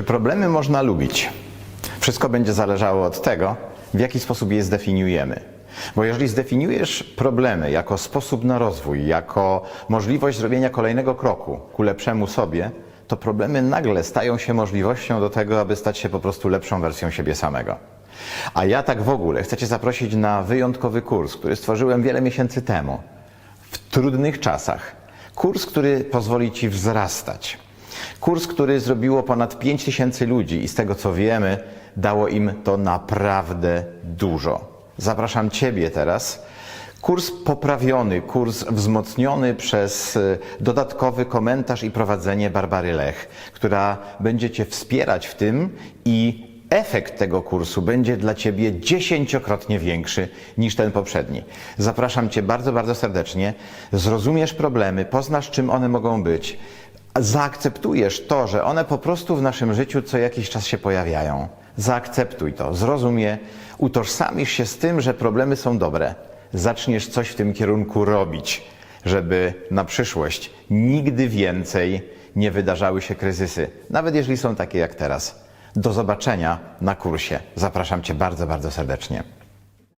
Czy problemy można lubić? Wszystko będzie zależało od tego, w jaki sposób je zdefiniujemy. Bo jeżeli zdefiniujesz problemy jako sposób na rozwój, jako możliwość zrobienia kolejnego kroku ku lepszemu sobie, to problemy nagle stają się możliwością do tego, aby stać się po prostu lepszą wersją siebie samego. A ja tak w ogóle chcę Cię zaprosić na wyjątkowy kurs, który stworzyłem wiele miesięcy temu, w trudnych czasach. Kurs, który pozwoli Ci wzrastać. Kurs, który zrobiło ponad 5 tysięcy ludzi i z tego co wiemy, dało im to naprawdę dużo. Zapraszam Ciebie teraz. Kurs poprawiony, kurs wzmocniony przez y, dodatkowy komentarz i prowadzenie Barbary Lech, która będzie Cię wspierać w tym i efekt tego kursu będzie dla Ciebie dziesięciokrotnie większy niż ten poprzedni. Zapraszam Cię bardzo, bardzo serdecznie. Zrozumiesz problemy, poznasz czym one mogą być, zaakceptujesz to, że one po prostu w naszym życiu co jakiś czas się pojawiają. Zaakceptuj to, zrozum je, utożsamisz się z tym, że problemy są dobre. Zaczniesz coś w tym kierunku robić, żeby na przyszłość nigdy więcej nie wydarzały się kryzysy, nawet jeżeli są takie jak teraz. Do zobaczenia na kursie. Zapraszam Cię bardzo, bardzo serdecznie.